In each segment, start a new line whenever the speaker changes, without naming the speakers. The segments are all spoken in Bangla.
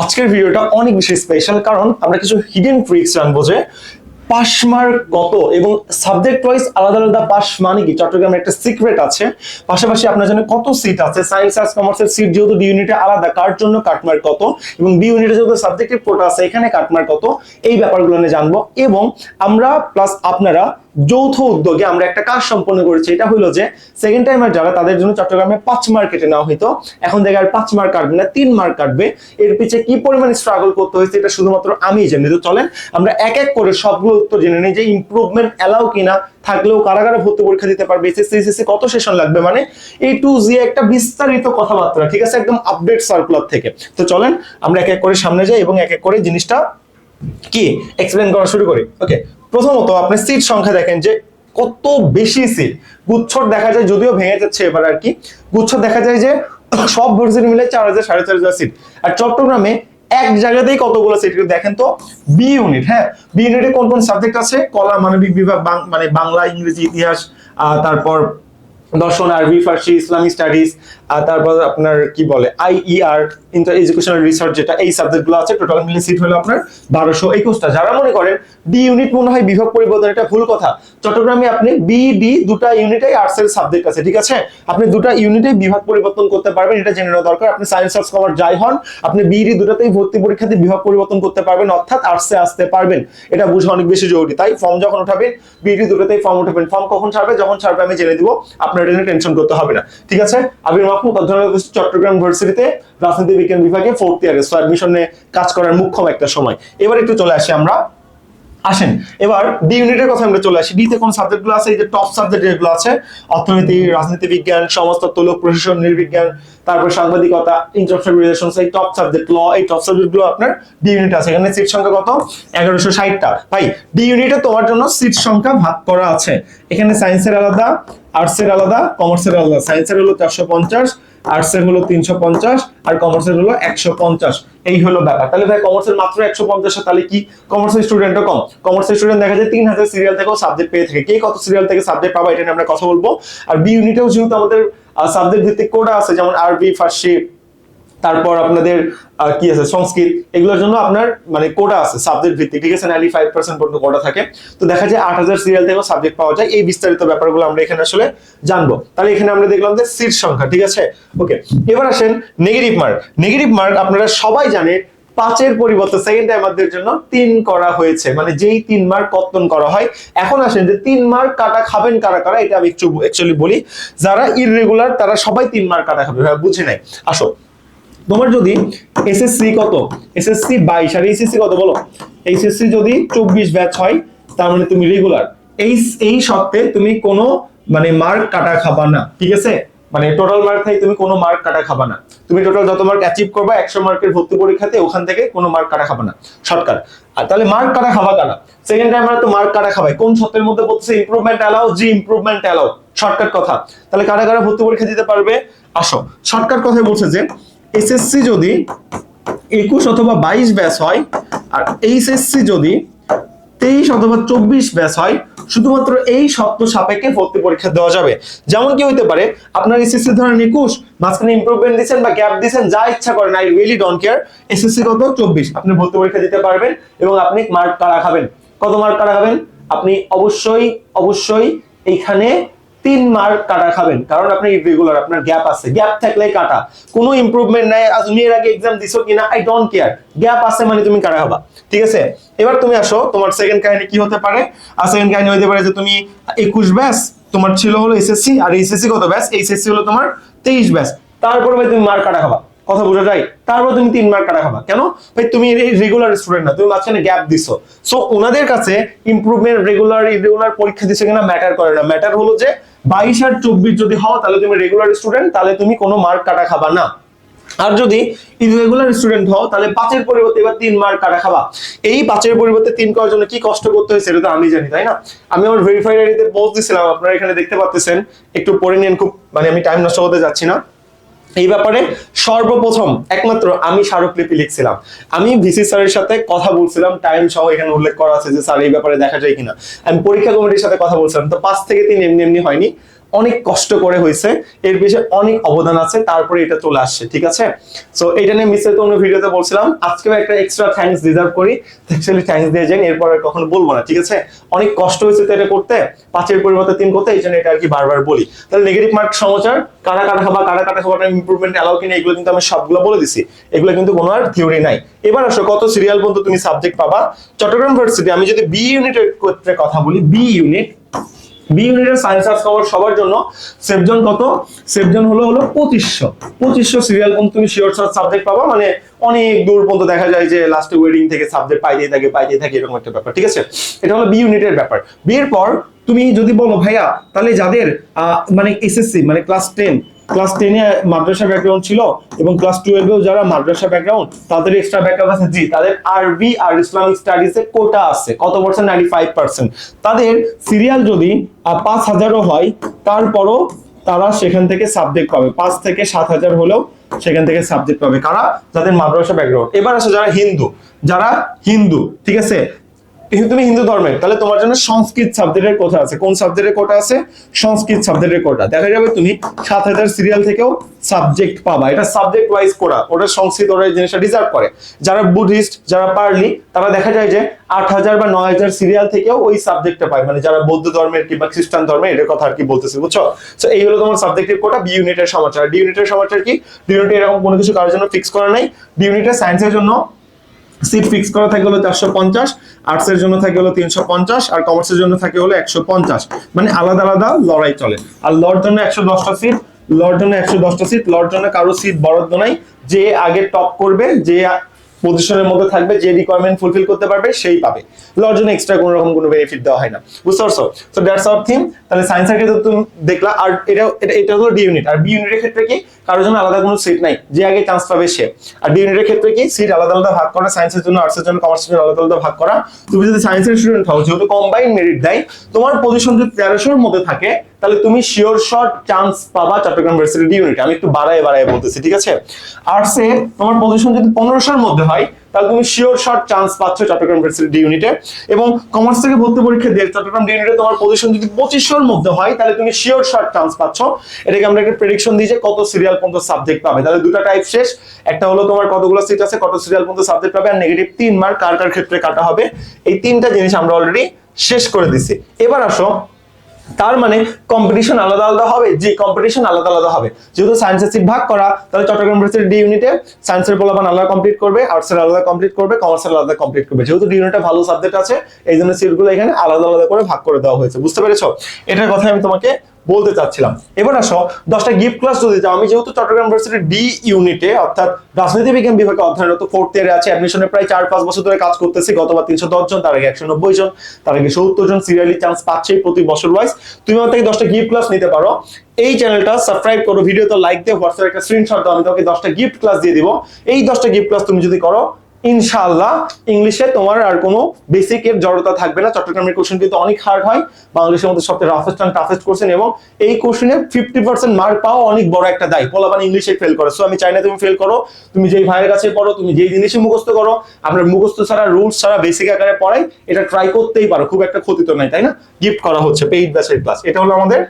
আজকের ভিডিওটা অনেক বেশি স্পেশাল কারণ আমরা কিছু হিডেন ট্রিক্স জানব যে মার্ক কত এবং সাবজেক্ট ওয়াইজ আলাদা আলাদা পাস মানে কি? চট্টগ্রামের একটা সিক্রেট আছে। পাশাপাশি আপনার জন্য কত সিট আছে? সায়েন্স আর্টস কমার্সের সিট যেহেতু ডি ইউনিটে আলাদা, কার জন্য কাটমার্ক কত? এবং বি ইউনিটে যেহেতু সাবজেক্টিভ কোটা আছে, এখানে কাটমার্ক কত? এই ব্যাপারগুলো নিয়ে জানব। এবং আমরা প্লাস আপনারা যৌথ উদ্যোগে আমরা একটা কাজ সম্পন্ন করেছি। এটা হলো যে সেকেন্ড টাইমার যারা তাদের জন্য চট্টগ্রামে পাঁচ মার্ক কেটে নেওয়া হইতো। এখন দেখে আর পাঁচ মার্ক কাটবে না, তিন মার্ক কাটবে। এর পিছে কি পরিমাণ স্ট্রাগল করতে হয়েছে এটা শুধুমাত্র আমি জানি তো চলেন, আমরা এক এক করে সবগুলো উত্তর জেনে নিই যে ইমপ্রুভমেন্ট এলাও কিনা, থাকলেও কারাগারে ভর্তি পরীক্ষা দিতে পারবে, এসএসসি কত সেশন লাগবে মানে এই টু জি একটা বিস্তারিত কথাবার্তা, ঠিক আছে? একদম আপডেট সার্কুলার থেকে। তো চলেন, আমরা এক এক করে সামনে যাই এবং এক এক করে জিনিসটা কি? এক্সপ্লেন করা শুরু করি। ওকে প্রথমত আপনি সিট সংখ্যা দেখেন যে কত বেশি সিট গুচ্ছর দেখা যায় যদিও ভেঙে যাচ্ছে এবার আর কি। গুচ্ছর দেখা যায় যে সব ভার্সিটি মিলে চার হাজার, সাড়ে চার হাজার সিট আর চট্টগ্রামে এক জায়গাতেই কতগুলো সিট দেখেন তো বি ইউনিট হ্যাঁ? বি ইউনিটে কোন কোন সাবজেক্ট আছে? কলা, মানবিক বিভাগ মানে বাংলা, ইংরেজি, ইতিহাস তারপর দর্শন আরবি ফার্সি ইসলামিক স্টাডিজ তারপর আপনার কি বলে আইইআর ইন্টার এডুকেশনাল রিসার্চ যেটা, এই সাবজেক্টগুলো আছে টোটাল মিলে সিট হলো আপনার বারোশো একুশটা। যারা মনে করেন ডি ইউনিট মনে হয় বিভাগ পরিবর্তন এটা ভুল কথা, চট্টগ্রামে আপনি বি ডি দুটা ইউনিটে আর্টস এর সাবজেক্ট আছে, ঠিক আছে? আপনি দুটা ইউনিটে বিভাগ পরিবর্তন করতে পারবেন, এটা জেনে নেওয়া দরকার। আপনি সায়েন্স আর্টস কমার্স যাই হন, আপনি বিডি দুটাতেই ভর্তি পরীক্ষাতে বিভাগ পরিবর্তন করতে পারবেন, অর্থাৎ আর্টসে আসতে পারবেন। এটা বোঝা অনেক বেশি জরুরি। তাই ফর্ম যখন উঠাবেন বিডি দুটোতেই ফর্ম উঠাবেন। ফর্ম কখন ছাড়বে? যখন ছাড়বে আমি জেনে দিব। আপনার নিয়ে টেনশন করতে হবে না। ঠিক আছে? আবির মাহমুদ অধ্যয়ন চট্টগ্রাম ইউনিভার্সিটিতে রাজনীতি বিজ্ঞান বিভাগে ফোর্থ ইয়ারে সো অ্যাডমিশনে কাজ করার মুখ্যম একটা সময়। এবার একটু চলে আসি আমরা আসেন, এবার ডি ইউনিটের কথা আমরা চলে আসি। ডিতে কোন সাবজেক্টগুলো আছে? এই যে টপ সাবজেক্ট যেগুলো আছে, অর্থনীতি, রাজনীতি বিজ্ঞান সমাজতত্ত্ব লোক প্রশাসন নৃবিজ্ঞান তারপর সাংবাদিকতা ইন্টারন্যাশনাল রিলেশনস এই টপ সাবজেক্ট ল এই টপ সাবজেক্টগুলো আপনার ডি ইউনিট আছে। এখানে সিট সংখ্যা কত? এগারোশো ষাটটা ভাই ডি ইউনিটে তোমার জন্য সিট সংখ্যা ভাগ করা আছে। এখানে সায়েন্সের আলাদা আর্টসের আলাদা কমার্সের আলাদা। সায়েন্সের হলো চারশো পঞ্চাশ আর্টসের হলো তিনশো পঞ্চাশ আর কমার্সের হলো একশো পঞ্চাশ। এই হলো ব্যাপার। তাহলে ভাই কমার্সের মাত্র একশো পঞ্চাশ, তাহলে কি? কমার্সের স্টুডেন্টও কম। কমার্সের স্টুডেন্ট দেখা যায় তিন হাজার সিরিয়াল থেকেও সাবজেক্ট পেয়ে থাকে। কে কত সিরিয়াল থেকে সাবজেক্ট পাবা, এটা নিয়ে আমরা কথা বলব। আর বি ইউনিটেও যেহেতু আমাদের সাবজেক্ট ভিত্তিক কোটা আছে, যেমন আরবি ফার্সি তারপর আপনাদের কি আছে, সংস্কৃত, এগুলোর জন্য আপনার মানে কোটা আছে সাবজেক্ট ভিত্তিক, ঠিক আছে? নাইনটি ফাইভ পার্সেন্ট পর্যন্ত কোটা থাকে। তো দেখা যায় আট হাজার সিরিয়াল থেকেও সাবজেক্ট পাওয়া যায়। এই বিস্তারিত ব্যাপারগুলো আমরা এখানে আসলে জানব। তাহলে এখানে আমরা দেখলাম যে সিট সংখ্যা, ঠিক আছে? ওকে এবার আসেন নেগেটিভ মার্ক নেগেটিভ মার্ক আপনারা সবাই জানেন পাঁচের পরিবর্তে সেকেন্ড টাইমারদের জন্য তিন করা হয়েছে। মানে যেই তিন মার্ক কর্তন করা হয়। এখন আসেন যে তিন মার্ক কাটা খাবেন, কারা কারা, এটা আমি একটু অ্যাকচুয়ালি বলি। যারা ইররেগুলার তারা সবাই তিন মার্ক কাটা খাবে বুঝে নাই? আসো। তোমার যদি এসএসসি কত? এসএসসি বাইশ, আর এইচএসসি কত বলো? এইচএসসি যদি চব্বিশ ব্যাচ হয়, তার মানে তুমি রেগুলার এই এই সত্ত্বে তুমি কোনো মানে মার্ক কাটা খাবা না, ঠিক আছে? মানে টোটাল মার্ক থেকে তুমি কোনো মার্ক কাটা খাবা না। তুমি টোটাল যত মার্ক অ্যাচিভ করবা, একশো মার্কের ভর্তি পরীক্ষাতে ওখান থেকে কোনো মার্ক কাটা খাবা না। শর্টকাট আর তাহলে মার্ক কাটা খাবা কারা? সেকেন্ড টাইম তো মার্ক কাটা খাবাই কোন সত্যের মধ্যে পড়তেছে ইমপ্রুভমেন্ট অ্যালাউ জি ইমপ্রুভমেন্ট অ্যালাউ শর্টকাট কথা। তাহলে কারা কারা ভর্তি পরীক্ষা দিতে পারবে? আসো। শর্টকাট কথায় বলছে যে এসএসসি যদি একুশ অথবা বাইশ ব্যাচ হয়, আর এইচএসসি যদি তেইশ অথবা চব্বিশ ব্যাচ হয়, শুধুমাত্র এই শর্ত সাপেক্ষে ভর্তি পরীক্ষা দেওয়া যাবে। যেমন কি হইতে পারে, আপনার এসএসসি ধরেন একুশ, মাঝখানে ইমপ্রুভমেন্ট দিচ্ছেন বা গ্যাপ দিচ্ছেন যা ইচ্ছা করেন I really don't care SSC কত? চব্বিশ। আপনি ভর্তি পরীক্ষা দিতে পারবেন এবং আপনি মার্ক কারা খাবেন? কত মার্ক কারা খাবেন? আপনি অবশ্যই অবশ্যই এইখানে তিন মার্ক কাটা খাবেন। কারণ আপনি ইরেগুলার আপনার গ্যাপ আছে। গ্যাপ থাকলে কাটা। কোনো ইম্প্রুভমেন্ট নাই। আজ তুমি এর আগে এক্সাম দিছো কিনা? আই ডোন্ট কেয়ার গ্যাপ আছে মানে তুমি কাটা খাবা। ঠিক আছে? এবার তুমি আসো। তোমার সেকেন্ড কাহিনী কি হতে পারে? আর সেকেন্ড কাহিনী হতে পারে যে তুমি একুশ ব্যাস, তোমার ছিল হলো এসএসসি আর এসএসসি কত ব্যাস? এইচএসসি হলো তোমার তেইশ ব্যাস। তারপরে তুমি মার্ক কাটা খাবা। কথা বোঝা যায় তারপর তুমি তিন মার্ক কাটা খাবা। কেন? ভাই, তুমি রেগুলার স্টুডেন্ট না, তুমি মাঝখানে গ্যাপ দিছো। সো ওনাদের কাছে ইমপ্রুভমেন্ট রেগুলার ইরেগুলার পরীক্ষা দিছো কিনা ম্যাটার করে না। ম্যাটার হলো যে, বাইশ আর চব্বিশ যদি হও, তাহলে তুমি রেগুলার স্টুডেন্ট তাহলে তুমি কোনো মার্ক কাটা খাবা না। আর যদি ইরেগুলার স্টুডেন্ট হও, তাহলে পাঁচের পরিবর্তে এবার তিন মার্ক কাটা খাবা। এই পাঁচের পরিবর্তে তিন করার জন্য কি কষ্ট করতে হয় সেটা তো আমি জানি, তাই না? আমি আমার ভেরিফাইড আইডিতে পোস্ট দিছিলাম, আপনারা এখানে দেখতে পাচ্ছেন। একটু পড়ে নিন খুব মানে আমি টাইম নষ্ট হতে যাচ্ছি না। এই ব্যাপারে সর্বপ্রথম একমাত্র আমি স্মারকলিপি লিখছিলাম। আমি ভিসি স্যারের সাথে কথা বলছিলাম টাইম সহ এখানে উল্লেখ করা আছে যে স্যার এই ব্যাপারে দেখা যায় কিনা। আমি পরীক্ষা কমিটির সাথে কথা বলছিলাম, তো পাঁচ থেকে তিন এমনি এমনি হয়নি। অনেক কষ্ট করে হয়েছে, এর পিছনে অনেক অবদান আছে, তারপরে এটা চলে আসছে, ঠিক আছে? সো এটা নিয়ে মিসের অন্য ভিডিওতে বলছিলাম, আজকেও একটা এক্সট্রা থ্যাঙ্কস ডিজার্ভ করি অ্যাকচুয়ালি থ্যাঙ্কস দিয়ে যান এরপর আর কখনো বলব না, ঠিক আছে? অনেক কষ্ট হয়েছে তো এটা করতে, পাঁচের পরিবর্তে তিন করতে, এই জন্য এটা আর কি বারবার বলি। তাহলে নেগেটিভ মার্ক সমাচার, কারা কাটা খাবা কারা কাটা খাবার ইম্প্রুভমেন্ট অ্যালাউ কিনা, এগুলো কিন্তু আমি সবগুলো বলে দিছি, এগুলো কিন্তু কোনো আর থিওরি নাই। এবার আসো, কত সিরিয়াল পর্যন্ত তুমি সাবজেক্ট পাবা? চট্টগ্রাম ইউনিভার্সিটি আমি যদি বি ইউনিটের ক্ষেত্রে কথা বলি বি ইউনিট বি ইউনিটের সায়েন্স আর্টস কভার সবার জন্য। সেভজন কত? সেভজন হলো হলো পঁচিশশো। পঁচিশশো সিরিয়াল পর্যন্ত তুমি শিওর সাবজেক্ট পাবা? মানে অনেক দূর পর্যন্ত দেখা যায় যে লাস্টে ওয়েডিং থেকে সাবজেক্ট পাইতেই থাকে পাইতেই থাকে, এরকম একটা ব্যাপার, ঠিক আছে? এটা হলো বি ইউনিটের ব্যাপার। বিয়ের পর তুমি যদি বলো, ভাইয়া, তাহলে যাদের মানে এসএসসি মানে ক্লাস টেন ক্লাস টেনে মাদ্রাসা ব্যাকগ্রাউন্ড ছিল এবং ক্লাস টুয়েলভেও যারা মাদ্রাসা ব্যাকগ্রাউন্ড তাদের এক্সট্রা ব্যাকআপ আছে। জি, তাদের আরবি আর ইসলামিক স্টাডিজে কোটা আছে। কত পার্সেন্ট নাইনটি ফাইভ পার্সেন্ট তাদের সিরিয়াল যদি পাঁচ হাজারও হয়, তারপরও তারা সেখান থেকে সাবজেক্ট পাবে। পাঁচ থেকে সাত হাজার হলেও সেখান থেকে সাবজেক্ট পাবে। কারা? যাদের মাদ্রাসা ব্যাকগ্রাউন্ড এবার আসো যারা হিন্দু। যারা হিন্দু, ঠিক আছে? তুমি হিন্দু ধর্মের, তাহলে তোমার জন্য সংস্কৃত সাবজেক্টের কোটা আছে। কোন সাবজেক্টের কোটা আছে? সংস্কৃত সাবজেক্টের কোটা দেখা যাবে তুমি সাত হাজার সিরিয়াল থেকেও সাবজেক্ট পাবা। এটা সাবজেক্ট ওয়াইজ কোটা ওটা সংস্কৃত, ওরা জিনিসটা ডিজার্ভ করে। যারা বুদ্ধিস্ট যারা পারলি তারা দেখা যায় যে আট হাজার বা নয় হাজার সিরিয়াল থেকেও ওই সাবজেক্টটা পায়। মানে যারা বৌদ্ধ ধর্মের কিংবা খ্রিস্টান ধর্মের এটার কথা আর কি বলতেছে, বুঝছ? তো এই হলো তোমার সাবজেক্টের কোটা বি ইউনিটের সমাচার। ডি ইউনিটের সমাচার কি? ডি ইউনিটে এরকম কোনো কিছু কারোর জন্য ফিক্স করা নাই। ডি ইউনিটের সায়েন্সের জন্য সিট ফিক্স করা থাকে হলো চারশো পঞ্চাশ আর্টস এর জন্য থাকে হলো তিনশো পঞ্চাশ, আর কমার্সের জন্য থাকে হলো একশো পঞ্চাশ। মানে আলাদা আলাদা লড়াই চলে। আর লর জন্য একশো দশটা সিট লর জন্য একশো দশটা সিট লর জন্য কারও সিট বরাদ্দ নাই। যে আগে টপ করবে, যে পজিশনের মধ্যে থাকবে, যে রিকোয়ারমেন্ট ফুলফিল করতে পারবে, সেই পাবে। লর এক্সট্রা কোনো রকম কোনো বেনিফিট দেওয়া হয় না। বুঝতে পারছ? তো দ্যাটস আওয়ার থিম তাহলে সায়েন্সের ক্ষেত্রে তুমি দেখলা, আর এটা এটা এটা হলো ডি ইউনিট আর বি ইউনিটের ক্ষেত্রে কি? কারোর জন্য আলাদা কোনো সিট নাই। যে আগে চান্স পাবে সে। আর ডি ইউনিটের ক্ষেত্রে কি? সিট আলাদা আলাদা ভাগ করা সায়েন্সের জন্য আর্টসের জন্য কমার্সের জন্য আলাদা আলাদা ভাগ করা। তুমি যদি সায়েন্সের স্টুডেন্ট হও, যেহেতু কম্বাইন মেরিট দেয়, তোমার পজিশন যদি তেরোশোর মধ্যে থাকে তাহলে তুমি শিওর শট চান্স পাবা চট্টগ্রাম ইউনিভার্সিটি ডি ইউনিট আমি একটু বাড়ায় বাড়ায় বলতেছি, ঠিক আছে? আর্টসে তোমার পজিশন যদি পনেরোশোর মধ্যে হয়, তাহলে তুমি শিওর শট চান্স পাচ্ছ চট্টগ্রাম ইউনিভার্সিটি ডি ইউনিটে এবং কমার্স থেকে ভর্তি পরীক্ষা দিয়ে চট্টগ্রাম ইউনিটে তোমার পজিশন যদি পঁচিশশোর মধ্যে হয়, তাহলে তুমি শিওর শট চান্স পাচ্ছ। এটাকে আমরা একটা প্রেডিকশন দিই যে কত সিরিয়াল পর্যন্ত সাবজেক্ট পাবে। তাহলে দুটো টাইপ শেষ। একটা হলো তোমার কতগুলো সিট আছে, কত সিরিয়াল পর্যন্ত সাবজেক্ট পাবে, আর নেগেটিভ তিন মার্ক কার কার ক্ষেত্রে কাটা হবে। এই তিনটা জিনিস আমরা অলরেডি শেষ করে দিছি। এবার আসো তার মানে কম্পিটিশন আলাদা আলাদা হবে জি কম্পিটিশন আলাদা আলাদা হবে। যেহেতু সায়েন্সের সিট ভাগ করা, তাহলে চট্টগ্রাম ইউনিভার্সিটি ডি ইউনিটে সায়েন্সের পোলাপান আলাদা কমপ্লিট করবে আর্টসের আলাদা কমপ্লিট করবে কমার্সের আলাদা কমপ্লিট করবে। যেহেতু ডি ইউনিটে ভালো সাবজেক্ট আছে, এই জন্য সিটগুলো এখানে আলাদা আলাদা করে ভাগ করে দেওয়া হয়েছে। বুঝতে পেরেছ? এটার কথা আমি তোমাকে বলতে চাচ্ছিলাম। এবার আসো, দশটা গিফট ক্লাস যদি যাও, আমি যেহেতু চট্টগ্রাম ইউনিভার্সিটি ডি ইউনিটে অর্থাৎ রাজনীতি বিজ্ঞান বিভাগে অধ্যয়নরত ফোর্থ ইয়ারে আছে অ্যাডমিশনে প্রায় চার পাঁচ বছর ধরে কাজ করতেছি গতবার তিনশো দশ জন, তার আগে একশো নব্বই জন, তার আগে সত্তর জন সিরিয়ালি চান্স পাচ্ছেই প্রতি বছর ওয়াইজ তুমি আমার থেকে দশটা গিফট ক্লাস নিতে পারো। এই চ্যানেলটা সাবস্ক্রাইব করো ভিডিওতে লাইক দিয়ে হোয়াটসঅ্যাপ একটা স্ক্রিনশট দাও, আমি তোমাকে দশটা গিফট ক্লাস দিয়ে দিব। এই দশটা গিফট ক্লাস তুমি যদি করো ইনশাআল্লাহ ইংলিশে তোমার আর কোনো বেসিকের জড়তা থাকবে না। চট্টগ্রামের কোশ্চেন কিন্তু অনেক হার্ড হয়। বাংলাদেশের মধ্যে সবচেয়ে রাফেস্ট অ্যান্ড টাফেস্ট কোশ্চেন এবং এই কোশ্চেনে ফিফটি পার্সেন্ট মার্ক পাওয়া অনেক বড় একটা দায়। পোলাপান ইংলিশে ফেল করে। সো আমি চাই না তুমি ফেল করো। তুমি যেই ভাইয়ের কাছে পড়ো, তুমি যেই জিনিসে মুখস্থ করো আমরা মুখস্থ ছাড়া রুলস ছাড়া বেসিক আকারে পড়াই, এটা ট্রাই করতেই পারো। খুব একটা ক্ষতি তো নাই, তাই না? গিফট করা হচ্ছে পেইড ব্যাচের ক্লাস এটা হলো আমাদের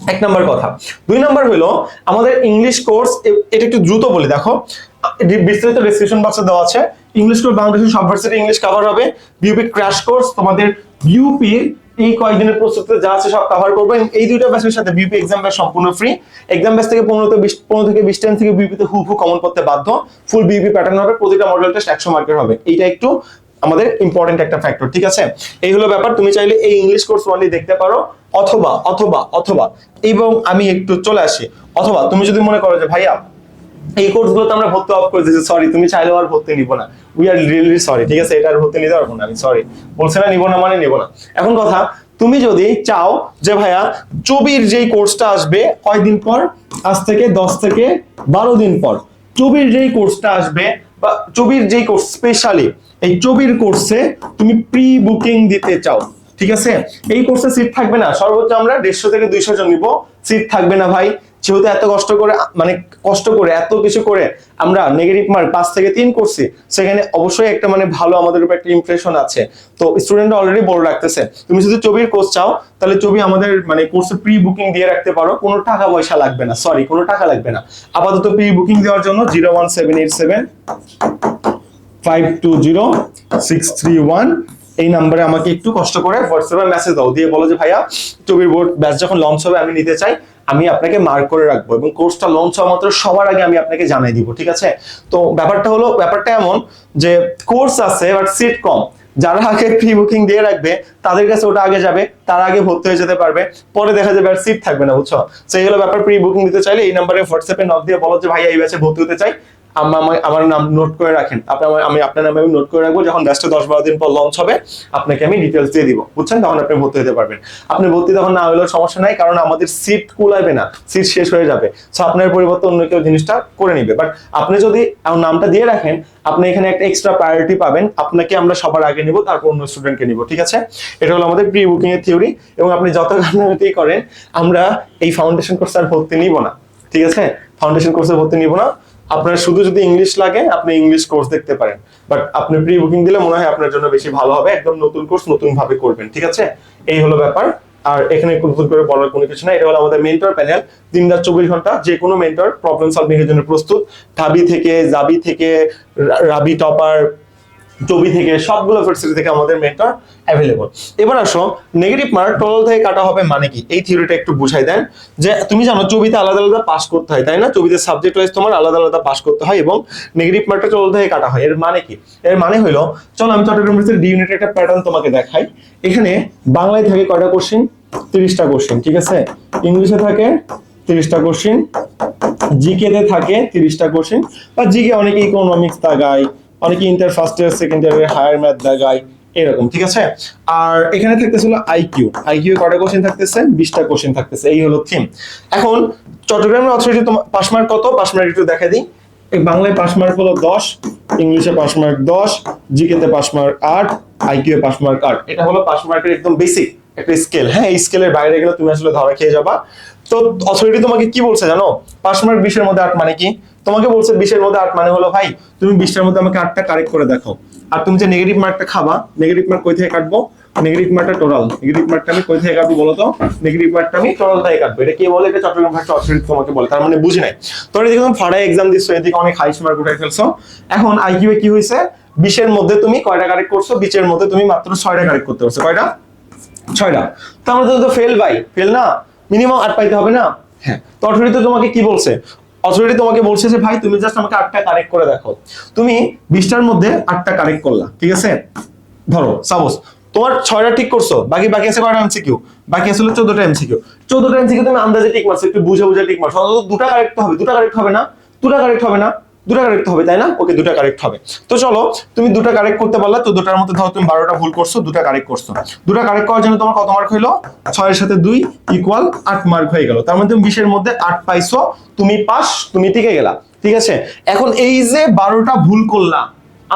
এক নম্বর কথা। দুই নম্বর হলো, আমাদের ইংলিশ কোর্স এটা একটু দ্রুত বলি, দেখো। বিস্তারিত ডিসক্রিপশন বক্সে দেওয়া আছে। ইংলিশ কোর্স বাংলাদেশের সব ভার্সিটি ইংলিশ কভার হবে। বিউপি ক্র্যাশ কোর্স তোমাদের বিউপি এই কয়েকদিনের প্রস্তুতিতে যা আছে সব কভার করব। এই দুইটা ব্যাচের সাথে বিউপি এক্সাম ব্যাচ সম্পূর্ণ ফ্রি এক্সাম ব্যাচ থেকে পনেরো বিশ, পনেরো থেকে বিশ টাইম থেকে বিউপিতে হু হু কমন করতে বাধ্য। ফুল বিউপি প্যাটার্ন হবে, প্রতিটা মডেল টেস্ট একশো মার্কের হবে। এইটা একটু আমাদের ইম্পর্টেন্ট একটা ফ্যাক্টর ঠিক আছে? এই হলো ব্যাপার, তুমি চাইলে এই ইংলিশ কোর্স ওয়ানলি দেখতে পারো। অথবা অথবা অথবা, এবং আমি একটু চলে আসি। অথবা, তুমি যদি মনে করো যে, ভাইয়া এই কোর্সগুলো তো আমরা ভর্তি অফ করে দিয়েছি সরি তুমি চাইলেও আর ভর্তি নিব না। উই আর রিয়েলি সরি ঠিক আছে? এটা আর ভর্তি নিতে পারব না আমি সরি বলছে না নিব না মানে নিব না। এখন কথা, তুমি যদি চাও যে ভাইয়া চবির যেই কোর্সটা আসবে কয়দিন পর? আজ থেকে দশ থেকে বারো দিন পর। চবির যেই কোর্সটা আসবে বা চবির যেই কোর্স স্পেশালি এই চবির কোর্সে তুমি প্রি বুকিং দিতে চাও, ঠিক আছে? এই কোর্সে সিট থাকবে না। সর্বোচ্চ আমরা দেড়শো থেকে দুইশো জন নিব। সিট থাকবে না ভাই। যেহেতু এত কষ্ট করে মানে কষ্ট করে, এত কিছু করে আমরা নেগেটিভ মার্ক পাঁচ থেকে তিন করছি, সেখানে অবশ্যই একটা মানে ভালো আমাদের উপর একটা ইমপ্রেশন আছে। তো স্টুডেন্ট অলরেডি বড় রাখতেছে। তুমি যদি ছবির কোর্স চাও, তাহলে ছবি আমাদের মানে কোর্সে প্রি বুকিং দিয়ে রাখতে পারো। কোনো টাকা পয়সা লাগবে না সরি কোনো টাকা লাগবে না। আপাতত প্রি বুকিং দেওয়ার জন্য zero one seven eight seven five two zero six three one এই নাম্বারে আমাকে একটু কষ্ট করে হোয়াটসঅ্যাপে মেসেজ দাও। দিয়ে বলো যে, ভাইয়া টবির বোর্ড ব্যাচ যখন লঞ্চ হবে, আমি নিতে চাই। আমি আপনাকে মার্ক করে রাখব এবং কোর্সটা লঞ্চ হওয়া মাত্র সবার আগে আমি আপনাকে জানাই দিব, ঠিক আছে? তো ব্যাপারটা হলো, ব্যাপারটা এমন যে কোর্স আছে বাট সিট কম যারা আগে প্রি বুকিং দিয়ে রাখবে, তাদের কাছে ওটা আগে যাবে, তার আগে ভর্তি হয়ে যেতে পারবে, পরে দেখা যাবে আর সিট থাকবে না, বুঝছ? সেই হলো ব্যাপার প্রি বুকিং দিতে চাইলে এই নাম্বারে হোয়াটসঅ্যাপে নক দিয়ে বলো যে, ভাইয়া, এই ব্যাচে ভর্তি হতে চাই। আম- আমার নাম নোট করে রাখেন। আপনি আমি আপনার নামে আমি নোট করে রাখব, যখন ব্যাচটা দশ বারো দিন পর লঞ্চ হবে, আপনাকে আমি ডিটেলস দিয়ে দিব। বুঝছেন? তখন আপনি ভর্তি হতে পারবেন। আপনি ভর্তি তখন না হলেও সমস্যা নাই, কারণ আমাদের সিট কুলাইবে না। সিট শেষ হয়ে যাবে। সো আপনার পরিবর্তে অন্য কেউ জিনিসটা করে নিবে। বাট আপনি যদি নামটা দিয়ে রাখেন, আপনি এখানে একটা এক্সট্রা প্রায়োরিটি পাবেন। আপনাকে আমরা সবার আগে নিব, তারপর অন্য স্টুডেন্টকে নিব, ঠিক আছে? এটা হলো আমাদের প্রি বুকিং এর থিওরি এবং আপনি যত গাফিলতি করেন, আমরা এই ফাউন্ডেশন কোর্স আর ভর্তি নিব না। ঠিক আছে? ফাউন্ডেশন কোর্সে ভর্তি নিব না। আপনার শুধু যদি ইংলিশ লাগে, আপনি ইংলিশ কোর্স দেখতে পারেন। বাট আপনি প্রি বুকিং দিলে মনে হয় আপনার জন্য বেশি ভালো হবে। একদম নতুন কোর্স নতুন ভাবে করবেন, ঠিক আছে? এই হলো ব্যাপার। আর এখানে নতুন করে বলার কোনো কিছু না এটা হলো আমাদের মেন্টর প্যানেল তিন রাত চব্বিশ ঘণ্টা যে কোনো মেন্টর প্রবলেম সলভিং এর জন্য প্রস্তুত। ঢাবি থেকে, জাবি থেকে রাবি টপার টবি থেকে, সবগুলো ফেসিলিটি থেকে আমাদের মেন্টর অ্যাভেলেবল এবার আসো নেগেটিভ মার্ক টোটাল থেকে কাটা হবে মানে কি? এই থিওরিটা একটু বুঝাই দেন, যে তুমি জানো চবিতে আলাদা আলাদা পাস করতে হয়, তাই না? চবিতে সাবজেক্ট ওয়াইজ তোমার আলাদা আলাদা পাস করতে হয় এবং নেগেটিভ মার্কটা টোটাল থেকে কাটা হয়। এর মানে কি? এর মানে হলো, চলো আমি চট্টগ্রাম ইউনিভার্সিটির ডি ইউনিটের একটা প্যাটার্ন তোমাকে দেখাই। এখানে বাংলায় থাকে কয়টা কোশ্চেন তিরিশটা কোশ্চেন ঠিক আছে? ইংলিশে থাকে তিরিশটা কোশ্চেন জিকে তে থাকে তিরিশটা কোশ্চেন বা জিকে অনেকে ইকোনমিক্স দাগায় অনেকে ইন্টার ফার্স্ট ইয়ার সেকেন্ড ইয়ারের হায়ার ম্যাথ দাগায় এরকম, ঠিক আছে? আর এখানে থাকতেছিল আইকিউ আইকিউ কটা কোশ্চেন থাকতেছে? বিশটা কোশ্চেন থাকতেছে, এই হলো থিম এখন চট্টগ্রামের অথরিটি পাস মার্ক কত? পাস মার্ক একটু দেখা দিই। বাংলায় পাস মার্ক হলো দশ, ইংলিশে পাস মার্ক দশ, জিকেতে পাস মার্ক আট আইকিউ পাস মার্ক আট। এটা হলো পাস মার্কের একদম বেসিক একটা স্কেল হ্যাঁ এই স্কেলের বাইরে গেলে তুমি আসলে ধরা খেয়ে যাবা। তো অথরিটি তোমাকে কি বলছে জানো? পাস মার্ক বিশের মধ্যে আট মানে কি? তোমাকে বলছে বিশের মধ্যে আট মানে হলো ভাই তুমি বিশটার মধ্যে আমাকে আটটা কারেক্ট করে দেখো। আর তুমি যে নেগেটিভ মার্কটা খাবা নেগেটিভ মার্ক কই থেকে কাটবো? নেগেটিভ মার্কটা টোটাল নেগেটিভ মার্কটা আমি কই থেকে কাটবো বলো তো? নেগেটিভ মার্কটা আমি টোটাল থেকে কাটবো। এটা কি বলে? এটা চট্টগ্রাম ভাষা অথরিটি তোমাকে বলে। তার মানে বুঝি নাই। তোমরা এদিকে তুমি ফাড়ায় এক্সাম দিচ্ছ এদিকে অনেক হাইস মার্ক উঠাই ফেলছো। এখন আইকিউ কি হয়েছে? বিশের মধ্যে তুমি কয়টা কারেক্ট করছ? বিশের মধ্যে তুমি মাত্র ছয়টা কারেক্ট করতে পারছ। কয়টা? ছয়টা। তো আমরা তো ফেল ভাই। ফেল না? মিনিমাম আট পাইতে হবে না? হ্যাঁ। তো অথরিটি তোমাকে কি বলছে? অথরিটি তোমাকে বলছে যে, ভাই, তুমি জাস্ট আমাকে আটটা কারেক্ট করে দেখো। তুমি বিশটার মধ্যে আটটা কারেক্ট করলা, ঠিক আছে? ধরো সাপোজ তোমার ছয়টা ঠিক করছ, বাকি বাকি আছে কয়টা এমসিকিউ বাকি আছে হলো চোদ্দটা এমসিকিউ চোদ্দটা এমসিকিউ তুমি আন্দাজে ঠিক মারছো, একটু বুঝে বুঝে ঠিক মারছো। দুটা কারেক্ট হবে, দুটা কারেক্ট হবে না, দুটা কারেক্ট হবে না। দুটা কারেক্ট হবে, তাই না? ওকে দুটা কারেক্ট হবে। তো চলো, তুমি দুটা কারেক্ট করতে পারলা, তো দুটার মধ্যে ধরো তুমি বারোটা ভুল করছ, দুটা কারেক্ট করছ। দুটা কারেক্ট করার জন্য তোমার কত মার্ক হইল? ছয়ের সাথে দুই ইকুয়াল আট মার্ক হয়ে গেল। তার মধ্যে তুমি বিশের মধ্যে আট পাইছো, তুমি পাস, তুমি টিকে গেলা। ঠিক আছে? এখন এই যে বারোটা ভুল করলা,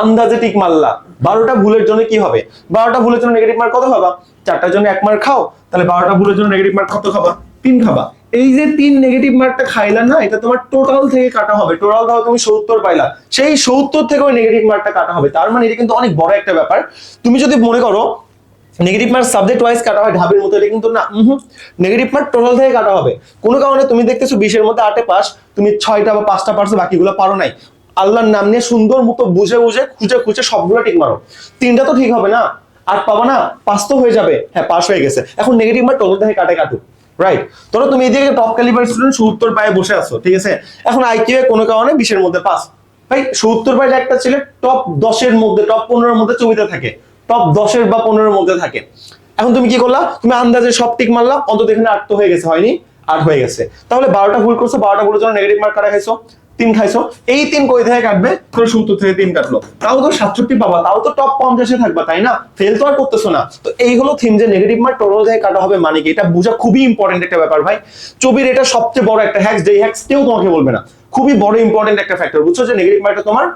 আন্দাজে টিক মারলা, বারোটা ভুলের জন্য কি হবে? বারোটা ভুলের জন্য নেগেটিভ মার্ক কত খাবা? চারটার জন্য এক মার্ক খাও, তাহলে বারোটা ভুলের জন্য নেগেটিভ মার্ক কত খাবা? তিন খাবা। এই যে তিন নেগেটিভ মার্কটা খাইলা না, এটা তোমার টোটাল থেকে কাটা হবে। টোটাল ধরো তুমি সত্তর পাইলা। সেই সত্তর থেকে ওই নেগেটিভ মার্কটা কাটা হবে। তার মানে এটা কিন্তু অনেক বড় একটা ব্যাপার। তুমি যদি মনে করো নেগেটিভ মার্ক সাবজেক্ট ওয়াইজ কাটা হয় ঢাবির মতো, এটা কিন্তু না। নেগেটিভ মার্ক টোটাল থেকে কাটা হবে। কোনো কারণে তুমি দেখতেছো বিশের মধ্যে আটে পাস তুমি ছয়টা বা পাঁচটা পারছ বাকিগুলো পারো নাই। আল্লাহর নাম নিয়ে সুন্দর মতো বুঝে বুঝে, খুঁজে খুঁজে সবগুলো ঠিক মারো। তিনটা তো ঠিক হবে না। আট পাবা না পাস তো হয়ে যাবে। হ্যাঁ পাস হয়ে গেছে। এখন নেগেটিভ মার্ক টোটাল থেকে কাটে কাটুক। রাইট ধরো তুমি এদিকে টপ ক্যালিবার স্টুডেন্ট সত্তর পায়ে বসে আছো, ঠিক আছে? এখন আইকিউ কোনো কারণে বিশের মধ্যে পাস। ভাই সত্তর পায়ে একটা ছেলে টপ দশের মধ্যে টপ পনেরোর মধ্যে চবিতে থাকে। টপ দশের বা পনেরোর মধ্যে থাকে। এখন তুমি কি করলা? তুমি আন্দাজে সব টিক মারলা, অন্তত এখানে আট তো হয়ে গেছে, হয়নি? আট হয়ে গেছে। তাহলে বারোটা ভুল করছ, বারোটা ভুলের জন্য নেগেটিভ মার্ক কাটা খাইছো? তিন খাইছো, এই তিন কই থেকে কাটবে? তোর সত্তর থেকে তিন কাটলো। তাও তো সাতষট্টি পাবা, তাও তো টপ পঞ্চাশে থাকবা, তাই না? ফেল তো আর করতেছো না। তো এই হলো থিম যে নেগেটিভ মার্ক টোটাল থেকে কাটা হবে মানে কি? এটা বোঝা খুবই ইম্পর্টেন্ট একটা ব্যাপার ভাই। চবির এটা সবচেয়ে বড় একটা হ্যাক্স যে হ্যাক্স কেউ তোমাকে বলবে না। খুবই বড় ইম্পর্টেন্ট একটা ফ্যাক্টর বুঝছ? যে নেগেটিভ মার্কটা তোমার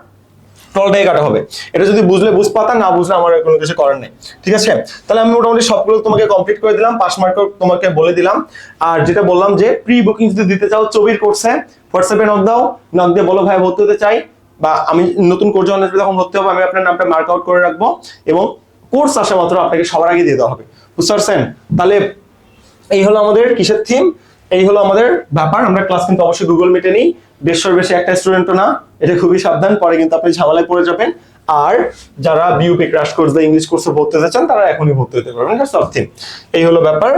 টোটালটাই কাটা হবে। এটা যদি বুঝলে বুঝ পাতা না বুঝলে আমার কোনো কিছু করার নেই। ঠিক আছে? তাহলে আমি মোটামুটি সবগুলো তোমাকে কমপ্লিট করে দিলাম পাস মার্ক তোমাকে বলে দিলাম। আর যেটা বললাম যে প্রি বুকিং যদি দিতে চাও চবির কোর্সে হোয়াটসঅ্যাপে নক দাও নক দিয়ে বলো, ভাই ভর্তি হতে চাই। বা আমি নতুন কোর্স যখন তখন ভর্তি হবে, আমি আপনার নামটা মার্ক আউট করে রাখব এবং কোর্স আসা মাত্র আপনাকে সবার আগে দিয়ে দেওয়া হবে। বুঝতে পারছেন? তাহলে এই হলো আমাদের কিসের থিম এই হলো আমাদের ব্যাপার, আমরা ক্লাস কিন্তু অবশ্যই গুগল মিটে নিই। দেড়শোর বেশি একটা স্টুডেন্টও না, এটা খুবই সাবধান, পরে কিন্তু আপনি ঝামেলায় পড়ে যাবেন। আর যারা বিউপি ক্রাশ কোর্স বা ইংলিশ কোর্সে ভর্তি হতে চান, তারা এখনই ভর্তি হতে পারবেন এটা সব এই হলো ব্যাপার।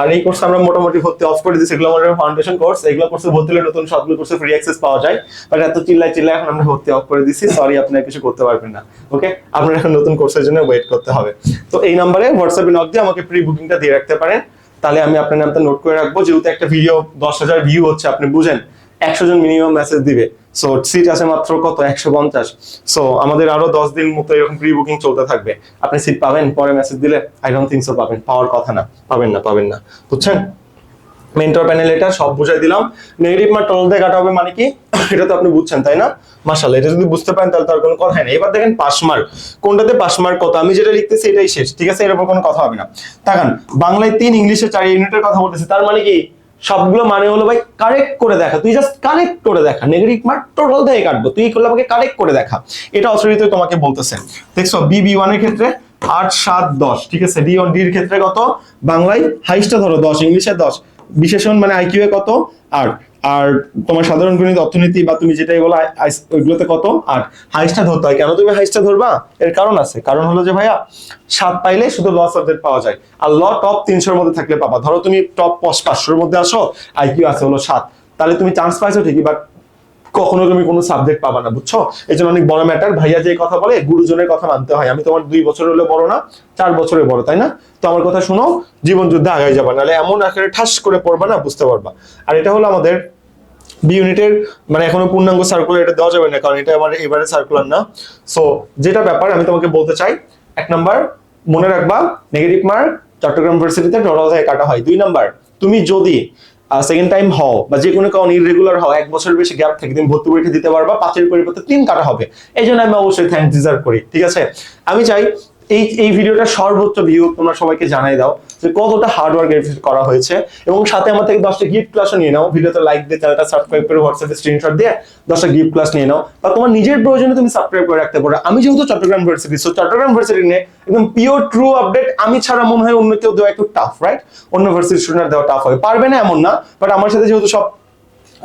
আর এই কোর্স আমরা মোটামুটি ভর্তি অফ করে দিচ্ছি এগুলো আমাদের ফাউন্ডেশন কোর্স এগুলো কোর্সে ভর্তি হলে নতুন সবগুলো কোর্সে ফ্রি অ্যাক্সেস পাওয়া যায়। বাট এত চিল্লায় চিল্লায় এখন আমরা ভর্তি অফ করে দিচ্ছি সরি আপনারা কিছু করতে পারবেন না ওকে আপনারা এখন নতুন কোর্সের জন্য ওয়েট করতে হবে। তো এই নাম্বারে হোয়াটসঅ্যাপে নক দিয়ে আমাকে প্রি বুকিংটা দিয়ে রাখতে পারেন। তাহলে আমি আপনার নামটা নোট করে রাখব, যেহেতু একটা ভিডিও দশ হাজার ভিউ হচ্ছে, আপনি বুঝেন, একশো জন মিনিমাম মেসেজ দিবে। সো সিট আছে মাত্র কত? একশো পঞ্চাশ। সো আমাদের আরও দশ দিন মতো এরকম প্রি বুকিং চলতে থাকবে। আপনি সিট পাবেন, পরে মেসেজ দিলে আই ডোন্ট থিঙ্ক সো পাবেন। পাওয়ার কথা না। পাবেন না পাবেন না। বুঝছেন? মেন্টর প্যানেল এটা, সব বুঝাই দিলাম। নেগেটিভ মার্ক টল দিয়ে কাটা হবে মানে কি? এটা তো আপনি বুঝছেন, তাই না? মাশাআল্লাহ, এটা যদি বুঝতে পারেন তাহলে তার কোনো কথাই নেই এবার দেখেন পাস মার্ক কোনটাতে পাস মার্ক কত? আমি যেটা লিখতেছি এটাই শেষ, ঠিক আছে? এর উপর কোনো কথা হবে না। তাকান, বাংলায় তিন ইংলিশে চার ইউনিটের কথা বলতেছি, তার মানে কি? সবগুলো মানে হলো ভাই কারেক্ট করে দেখা। তুই জাস্ট কারেক্ট করে দেখা। নেগেটিভ মার্ক টোটাল দিয়ে কাটবো। তুই করলে আমাকে কারেক্ট করে দেখা। এটা অসরিত তোমাকে বলতেছে। দেখছ বি বি ওয়ানের ক্ষেত্রে আট সাত দশ, ঠিক আছে? ডি ওয়ান ডির ক্ষেত্রে কত? বাংলায় হাইস্টটা ধরো দশ, ইংলিশে দশ। বিশেষণ মানে আইকিউ এ কত? আর আর তোমার সাধারণ গণিত, অর্থনীতি বা তুমি যেটাই বলো ওইগুলোতে কত? আর হাইস্টটা ধরতে হয়। কেন তুমি হাইস্টটা ধরবা? এর কারণ আছে। কারণ হলো যে ভাইয়া, সাত পাইলে শুধু ল সাবজেক্ট পাওয়া যায়। আর ল টপ তিনশোর মধ্যে থাকলে পাবা। ধরো তুমি টপ পাঁচশোর মধ্যে আসো আইকিউ আছে হলো সাত। তাহলে তুমি চান্স পাইছো ঠিকই বাট কখনো তুমি কোনো সাবজেক্ট পাবা না, বুঝছ? এই জন্য অনেক বড় ম্যাটার ভাইয়া যে কথা বলে, গুরুজনের কথা মানতে হয়। আমি তোমার দুই বছর হলে বড় না, চার বছরের বড়, তাই না? তো আমার কথা শুনো, জীবন যুদ্ধে আগাই যাবা। নাহলে এমন আকারে ঠাস করে পড়বা না, বুঝতে পারবা। আর এটা হলো আমাদের বি ইউনিটের মানে এখনও পূর্ণাঙ্গ সার্কুলার এটা দেওয়া যাবে না, কারণ এটা আমার এবারে সার্কুলার না। সো যেটা ব্যাপার, আমি তোমাকে বলতে চাই, এক নাম্বার মনে রাখবা নেগেটিভ মার্ক চট্টগ্রাম ইউনিভার্সিটিতে টোটাল থেকে কাটা হয়। দুই নাম্বার তুমি যদি সেকেন্ড টাইম হও বা যে কোনো কারণ ইরেগুলার হও, এক বছরের বেশি গ্যাপ থেকে তুমি ভর্তি পরীক্ষা দিতে পারবা, পাঁচের পরিবর্তে তিন কাটা হবে। এই জন্য আমি অবশ্যই থ্যাংক ডিজার্ভ করি, ঠিক আছে? আমি চাই এই এই ভিডিওটা সর্বোচ্চ ভিউ তোমরা সবাইকে জানাই দাও যে কতটা হার্ড ওয়ার্ক করা হয়েছে। এবং সাথে আমার থেকে দশটা গিফট ক্লাসও নিয়ে নাও। ভিডিওতে লাইক দিয়ে চ্যানেলটা সাবস্ক্রাইব করে হোয়াটসঅ্যাপে স্ক্রিনশট দিয়ে দশটা গিফট ক্লাস নিয়ে নাও। বা তোমার নিজের প্রয়োজনে তুমি সাবস্ক্রাইব করে রাখতে পারো। আমি যেহেতু Chattogram university so Chattogram university নিয়ে একদম পিওর ট্রু আপডেট আমি ছাড়া মনে হয় অন্য কেউ দেওয়া একটু টাফ রাইট অন্য ইউনিভার্সিটি স্টুডেন্ট দেওয়া টাফ হয়। পারবে না এমন না বাট আমার সাথে যেহেতু সব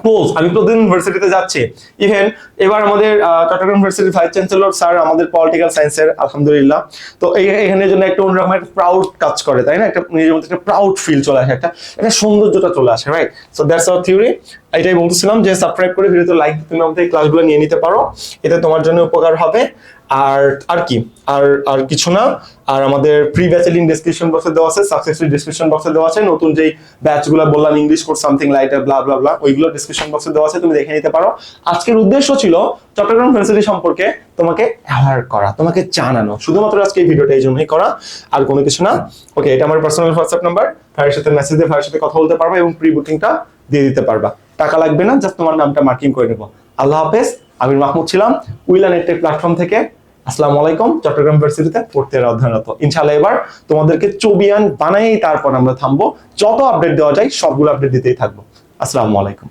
ক্লোজ আমি প্রতিদিন ইউনিভার্সিটিতে যাচ্ছি। ইভেন এবার আমাদের চট্টগ্রাম ইউনিভার্সিটির ভাইস চ্যান্সেলর স্যার আমাদের পলিটিক্যাল সায়েন্সের আলহামদুলিল্লাহ। তো এই, এখানের জন্য একটা অন্যরকম একটা প্রাউড কাজ করে, তাই না? একটা নিজের মধ্যে একটা প্রাউড ফিল চলে আসে, একটা একটা সৌন্দর্যটা চলে আসে right so that's our theory এটাই বলতেছিলাম যে সাবস্ক্রাইব করে ভিডিওতে লাইক তুমি আমাদের ক্লাসগুলো নিয়ে নিতে পারো। এতে তোমার জন্য উপকার হবে। আর আর কি? আর আর কিছু না। আর আমাদের প্রি ব্যাচের লিঙ্ক ডেসক্রিপশন বক্সে দেওয়া আছে সাকসেসফুল ডেসক্রিপশন বক্সে দেওয়া আছে, নতুন যেই ব্যাচগুলো বললাম English course something light blah blah blah ওইগুলো ডেসক্রিপশন বক্সে দেওয়া আছে, তুমি দেখে নিতে পারো। আজকের উদ্দেশ্য ছিল চট্টগ্রাম ইউনিভার্সিটি সম্পর্কে তোমাকে অ্যাওয়ার করা, তোমাকে জানানো। শুধুমাত্র আজকে এই ভিডিওটা এই জন্যই করা, আর কোনো কিছু না। ওকে এটা আমার পার্সোনাল হোয়াটসঅ্যাপ নাম্বার ভাইয়ের সাথে মেসেজ দিয়ে ভাইয়ের সাথে কথা বলতে পারবা এবং প্রি বুকিংটা দিয়ে দিতে পারবা। টাকা লাগবে না জাস্ট তোমার নামটা মার্কিং করে নেব। আল্লাহ হাফেজ, আমির মাহমুদ ছিলাম, উইলা নেটের প্ল্যাটফর্ম থেকে। আসসালামু আলাইকুম, চট্টগ্রাম ইউনিভার্সিটিতে পড়তে অধ্যয়নরত। ইনশাআল্লাহ এবার তোমাদেরকে চবিয়ান বানাই তারপর আমরা থামবো। যত আপডেট দেওয়া যায়, সবগুলো আপডেট দিতেই থাকব। আসসালামু আলাইকুম।